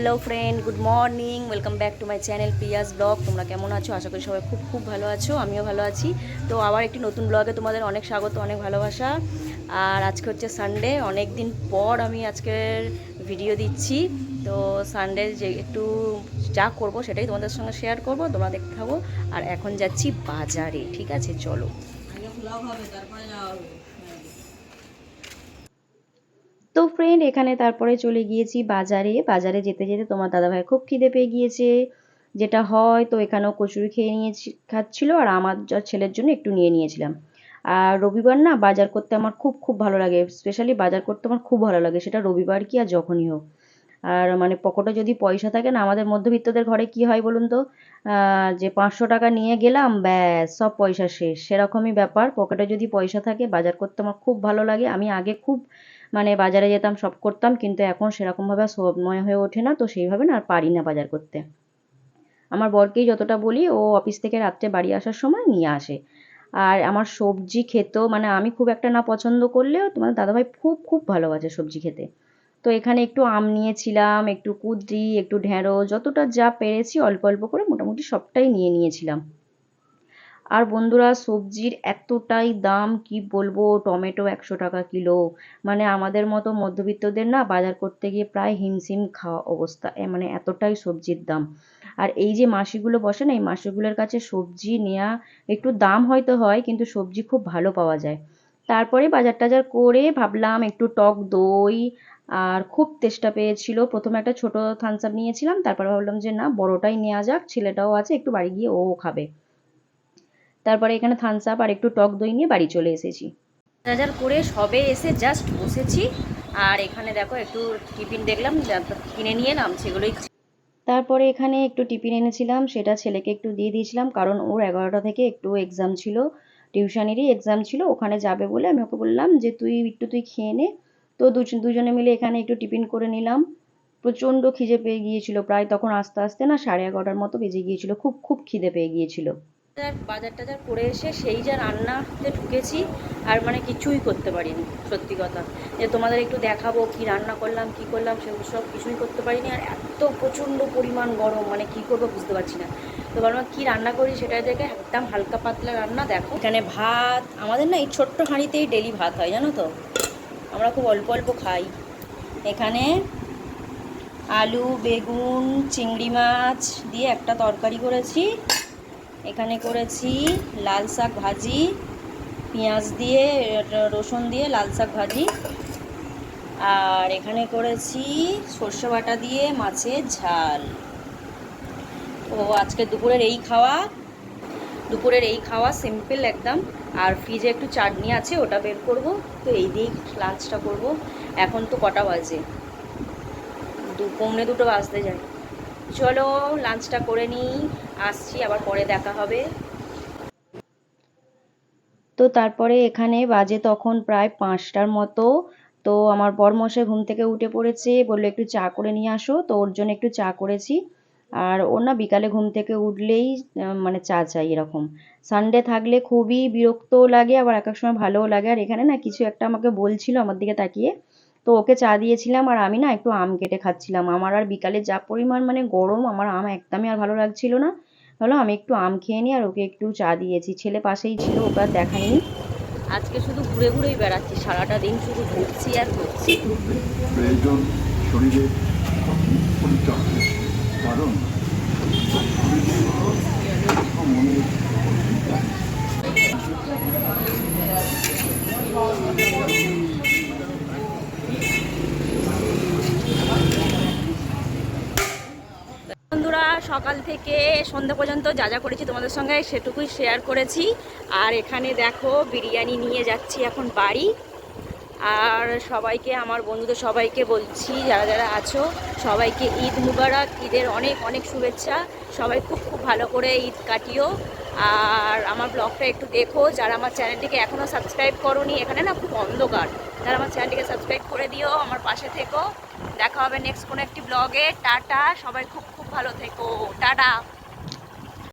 Hello friend good morning welcome back to my channel Piyas vlog তোমরা কেমন আছো? আশা করি সবাই খুব খুব ভালো আছো, আমিও ভালো আছি। তো আবার একটি নতুন ব্লগে তোমাদের অনেক স্বাগত, অনেক ভালোবাসা। আর আজকে হচ্ছে সানডে অনেক দিন পর আমি আজকের ভিডিও দিচ্ছি। তো সানডে যে একটু যা করব সেটাই তোমাদের সঙ্গে শেয়ার করব, তোমরা দেখতে থাকো। আর এখন যাচ্ছি বাজারে, ঠিক আছে? চলো। ফ্রেন্ড এখানে তারপরে চলে গিয়েছি বাজারে। বাজারে যেতে যেতে তোমার দাদাভাই খুব খিদে পেয়ে গিয়েছে। যেটা হয়, তো এখানেও কচুরি খেয়ে নিয়েছি, খাচ্ছিল আর আমার ছেলের জন্য একটু নিয়ে নিয়েছিলাম। আর রবিবার না বাজার করতে আমার খুব খুব ভালো লাগে। স্পেশালি বাজার করতে আমার খুব ভালো লাগে। সেটা রবিবার কি আর যখনই হোক। আর মানে পকেটে যদি পয়সা থাকে না, আমাদের মধ্যবিত্তদের ঘরে কি হয় বলুন তো? যে পাঁচশো টাকা নিয়ে গেলাম, ব্যাস, সব পয়সা শেষ। সেরকমই ব্যাপার। পকেটে যদি পয়সা থাকে, বাজার করতে আমার খুব ভালো লাগে। আমি আগে খুব মানে বাজারে যেতাম, সব করতাম, কিন্তু এখন সেরকমভাবে সময় হয়ে ওঠে না, তো সেইভাবে না আর পারি না বাজার করতে। আমার বরকেই যতটা বলি, ও অফিস থেকে রাত্রে বাড়ি আসার সময় নিয়ে আসে। আর আমার সবজি খেতেও মানে আমি খুব একটা না পছন্দ করলেও তোমার দাদাভাই খুব খুব ভালোবাসে সবজি খেতে। তো এখানে একটু আম নিয়েছিলাম, একটু কুদরি, একটু ঢেঁড়স, যতটা যা পেরেছি অল্প অল্প করে মোটামুটি সবটাই নিয়ে নিয়েছিলাম। আর বন্ধুরা, সবজির এতটাই দাম, কি বলব, টমেটো একশো টাকা কিলো। মানে আমাদের মতো মধ্যবিত্তদের না, বাজার করতে গিয়ে প্রায় হিমশিম খাওয়া অবস্থা। মানে এতটাই সবজির দাম। আর এই যে মাসিগুলো বসে না, এই মাসিগুলোর কাছে সবজি নেওয়া একটু দাম হয়তো হয়, কিন্তু সবজি খুব ভালো পাওয়া যায়। তারপরে বাজার টাজার করে ভাবলাম, একটু টক দই আর খুব তেষ্টা পেয়েছিল। প্রথমে একটা ছোট থামস আপ নিয়েছিলাম, তারপরে ভাবলাম যে না, বড়টাই নেওয়া যাক, ছেলেটাও আছে, একটু বাড়ি গিয়ে ও খাবে। তারপরে এখানে থামস আপ আর একটু টক দই নিয়ে বাড়ি চলে এসেছি। বাজার করে সবে এসে জাস্ট বসেছি। আর এখানে দেখো একটু টিফিন দেখলাম কিনে নিয়ে এলাম সেগুলোই তারপরে এখানে একটু টিফিন এনেছিলাম সেটা ছেলেকে একটু দিয়ে দিয়েছিলাম কারণ ওর এগারোটা থেকে একটু এক্সাম ছিল টিউশনেরই এক্সাম ছিল ওখানে যাবে বলে আমি ওকে বললাম যে তুই একটু তুই খেয়ে নে। তো দুজন দুজনে মিলে এখানে একটু টিফিন করে নিলাম। প্রচণ্ড খিদে পেয়ে গিয়েছিল প্রায় তখন আস্তে আস্তে না সাড়ে এগারোটার মতো বেজে গিয়েছিল খুব খুব খিদে পেয়ে গিয়েছিল। বাজার টাজার করে এসে সেই যা রান্নাতে ঢুকেছি আর মানে কিছুই করতে পারিনি, সত্যি কথা। যে তোমাদের একটু দেখাবো কি রান্না করলাম, কি করলাম সেগুলো সব কিছুই করতে পারিনি আর এত প্রচণ্ড পরিমাণ গরম মানে কি করব বুঝতে পারছি না। তো ভাবলাম কি রান্না করি সেটা দেখে একদম হালকা পাতলা রান্না দেখো। এখানে ভাত, আমাদের না এই ছোট্ট হাঁড়িতেই ডেলি ভাত হয়, জানো তো? আমরা খুব অল্প অল্প খাই। এখানে আলু, বেগুন, চিংড়ি মাছ দিয়ে একটা তরকারি করেছি। এখানে করেছি লাল শাক ভাজি, পেঁয়াজ দিয়ে, রসুন দিয়ে লাল শাক ভাজি। আর এখানে করেছি সর্ষে বাটা দিয়ে মাছের ঝাল। তো আজকে দুপুরের এই খাওয়া, দুপুরের এই খাওয়া সিম্পল একদম। আর ফ্রিজে একটু চাটনি আছে, ওটা বের করব। তো এই দিয়েই লাঞ্চটা করব। এখন তো কটা বাজে? দু, পৌনে দুটো বাজতে যায়। চলো লাঞ্চটা করে নিই, আসছি, আবার পরে দেখা হবে। তো তারপরে এখানে বাজে তখন প্রায় পাঁচটার মতো। তো আমার বরমশাই ঘুম থেকে উঠে পড়েছে, বলল একটু চা করে নিয়ে আসো, তো ওর জন্য একটু চা করেছি। আর ওর না বিকালে ঘুম থেকে উঠলেই মানে চা চাই এরকম। সানডে থাকলে খুবই বিরক্তও লাগে, আবার এক এক সময় ভালোও লাগে। আর এখানে না কিছু একটা আমাকে বলছিল আমার দিকে তাকিয়ে তো ওকে চা দিয়েছিলাম আর আমি না একটু আম কেটে খাচ্ছিলাম। আমার আর বিকালে যা পরিমাণ মানে গরম আমার আম একদমই আর ভালো লাগছিল না। ভালো আমি একটু আম খেয়ে নিই আর ওকে একটু চা দিয়েছি। ছেলে পাশেই ছিল ওকে আর দেখাইনি আজকে শুধু ঘুরে ঘুরেই বেড়াচ্ছি সারাটা দিন শুধু ঘুরছি আর ঘুরছি। পরিচর্যা কারণ মনের বন্ধুরা সকাল থেকে সন্ধ্যা পর্যন্ত যা যা করেছি তোমাদের সঙ্গে সেটুকুই শেয়ার করেছি। আর এখানে দেখো, বিরিয়ানি নিয়ে যাচ্ছি এখন বাড়ি। আর সবাইকে, আমার বন্ধুদের সবাইকে বলছি, যারা যারা আছো, সবাইকে ঈদ মুবারক, ঈদের অনেক অনেক শুভেচ্ছা। সবাই খুব খুব ভালো করে ঈদ কাটিও। আর আমার ব্লগটা একটু দেখো, যারা আমার চ্যানেলটিকে এখনও সাবস্ক্রাইব করোনি, এখানে না খুব অন্ধকার। যারা আমার চ্যানেলটিকে সাবস্ক্রাইব করে দিও, আমার পাশে থেকো। দেখা হবে নেক্সট কোনো একটি ব্লগে টাটা সবাই খুব খুব ভালো থেকো। টাটা।